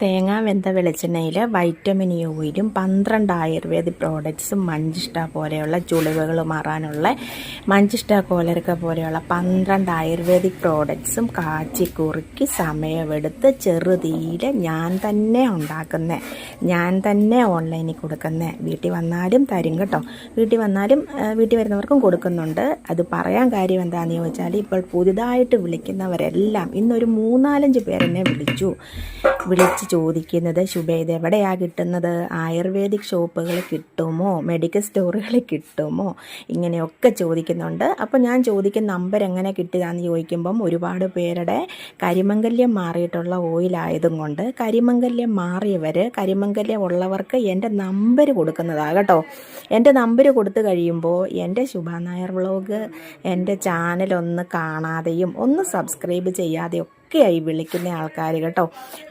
തേങ്ങ വെന്ത വെളിച്ചെണ്ണയിൽ വൈറ്റമിൻ ഓയിലും പന്ത്രണ്ട് ആയുർവേദ പ്രോഡക്ട്സും മഞ്ചിഷ്ട പോലെയുള്ള ചുളിവുകൾ മാറാനുള്ള മഞ്ചിഷ്ട കോലരക്ക പോലെയുള്ള പന്ത്രണ്ട് ആയുർവേദിക് പ്രോഡക്ട്സും കാച്ചി കുറുക്കി സമയമെടുത്ത് ചെറുതീയിൽ ഞാൻ തന്നെ ഉണ്ടാക്കുന്ന. ഞാൻ തന്നെ ഓൺലൈനിൽ കൊടുക്കുന്നത് വീട്ടിൽ വന്നാലും തരും കേട്ടോ. വീട്ടിൽ വന്നാലും വീട്ടിൽ വരുന്നവർക്കും കൊടുക്കുന്നുണ്ട്. അത് പറയാൻ കാര്യം എന്താണെന്ന് ചോദിച്ചാൽ ഇപ്പോൾ പുതുതായിട്ട് വിളിക്കുന്നവരെല്ലാം ഇന്നൊരു മൂന്നാലഞ്ച് പേരെന്നെ വിളിച്ചു. വിളിച്ച് ചോദിക്കുന്നത് ശുഭേത് എവിടെയാണ് കിട്ടുന്നത്? ആയുർവേദിക് ഷോപ്പുകൾ കിട്ടുമോ? മെഡിക്കൽ സ്റ്റോറുകൾ കിട്ടുമോ? ഇങ്ങനെയൊക്കെ ചോദിക്കുന്നുണ്ട്. അപ്പോൾ ഞാൻ ചോദിക്കുന്ന നമ്പർ എങ്ങനെ കിട്ടിയതാന്ന് ചോദിക്കുമ്പം ഒരുപാട് പേരുടെ കരിമംഗല്യം മാറിയിട്ടുള്ള ഓയിലായതും കൊണ്ട് കരിമംഗല്യം മാറിയവർ കരിമംഗല്യം ഉള്ളവർക്ക് എന്റെ നമ്പർ കൊടുക്കുന്നതാണ് കേട്ടോ. എന്റെ നമ്പർ കൊടുത്തു കഴിയുമ്പോൾ എന്റെ ശുഭ നായർ വ്ളോഗ് എന്റെ ചാനലൊന്ന് കാണാതെയും ഒന്ന് സബ്സ്ക്രൈബ് ചെയ്യാതെയും ഒക്കെയായി വിളിക്കുന്ന ആൾക്കാർ കേട്ടോ.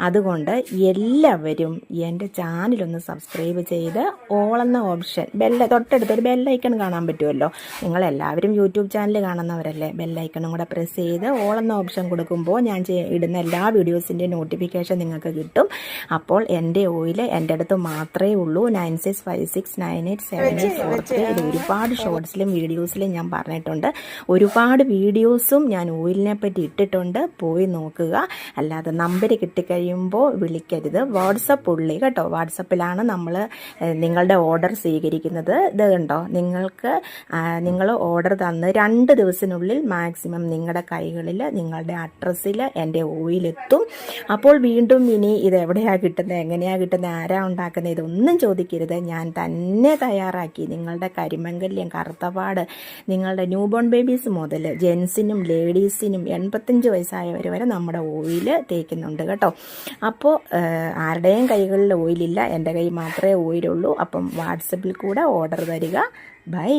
അതുകൊണ്ട് എല്ലാവരും എന്റെ ചാനലൊന്ന് സബ്സ്ക്രൈബ് ചെയ്ത് ഓളെന്ന ഓപ്ഷൻ ബെല്ല തൊട്ടടുത്തൊരു ബെല്ലൈക്കൺ കാണാൻ പറ്റുമല്ലോ. നിങ്ങളെല്ലാവരും യൂട്യൂബ് ചാനൽ കാണുന്നവരല്ലേ ബെല്ലൈക്കണും കൂടെ പ്രസ് ചെയ്ത് ഓളെന്ന ഓപ്ഷൻ കൊടുക്കുമ്പോൾ ഞാൻ ഇടുന്ന എല്ലാ വീഡിയോസിന്റെ നോട്ടിഫിക്കേഷൻ നിങ്ങൾക്ക് കിട്ടും. അപ്പോൾ എന്റെ ഓയിൽ എന്റെ അടുത്ത് മാത്രമേ ഉള്ളൂ. Nine six five six nine eight seven eight four three ഇത് ഒരുപാട് ഷോർട്സിലും വീഡിയോസിലും ഞാൻ പറഞ്ഞിട്ടുണ്ട്. ഒരുപാട് വീഡിയോസും ഞാൻ ഓയിലിനെ പറ്റി ഇട്ടിട്ടുണ്ട്. പോയി നോക്കുക. അല്ലാതെ നമ്പർ കിട്ടിക്കഴിയുമ്പോൾ വിളിക്കരുത്. വാട്സപ്പ് ഉള്ളി കേട്ടോ. വാട്സപ്പിലാണ് നമ്മൾ നിങ്ങളുടെ ഓർഡർ സ്വീകരിക്കുന്നത്. ഇത് കണ്ടോ? നിങ്ങൾക്ക് നിങ്ങൾ ഓർഡർ തന്ന് രണ്ട് ദിവസത്തിനുള്ളിൽ മാക്സിമം നിങ്ങളുടെ കൈകളിൽ നിങ്ങളുടെ അഡ്രസ്സിൽ എന്റെ ഓയിലെത്തും. അപ്പോൾ വീണ്ടും ഇനി ഇത് എവിടെയാണ് കിട്ടുന്നത് എങ്ങനെയാണ് കിട്ടുന്നത് ആരാ ഉണ്ടാക്കുന്നത് ഇതൊന്നും ചോദിക്കരുത്. ഞാൻ തന്നെ തയ്യാറാക്കി. നിങ്ങളുടെ കരിമംഗല്യം കറുത്തപാട് നിങ്ങളുടെ ന്യൂബോൺ ബേബീസ് മുതൽ ജെൻസിനും ലേഡീസിനും എൺപത്തഞ്ച് വയസ്സായവർ വരെ നമ്മുടെ ഓയിൽ തേക്കുന്നുണ്ട് കേട്ടോ. അപ്പോൾ ആരുടെയും കൈകളിൽ ഓയിലില്ല. എന്റെ കൈ മാത്രമേ ഓയിലുള്ളൂ. അപ്പം വാട്സപ്പിൽ കൂടെ ഓർഡർ തരിക. ബൈ.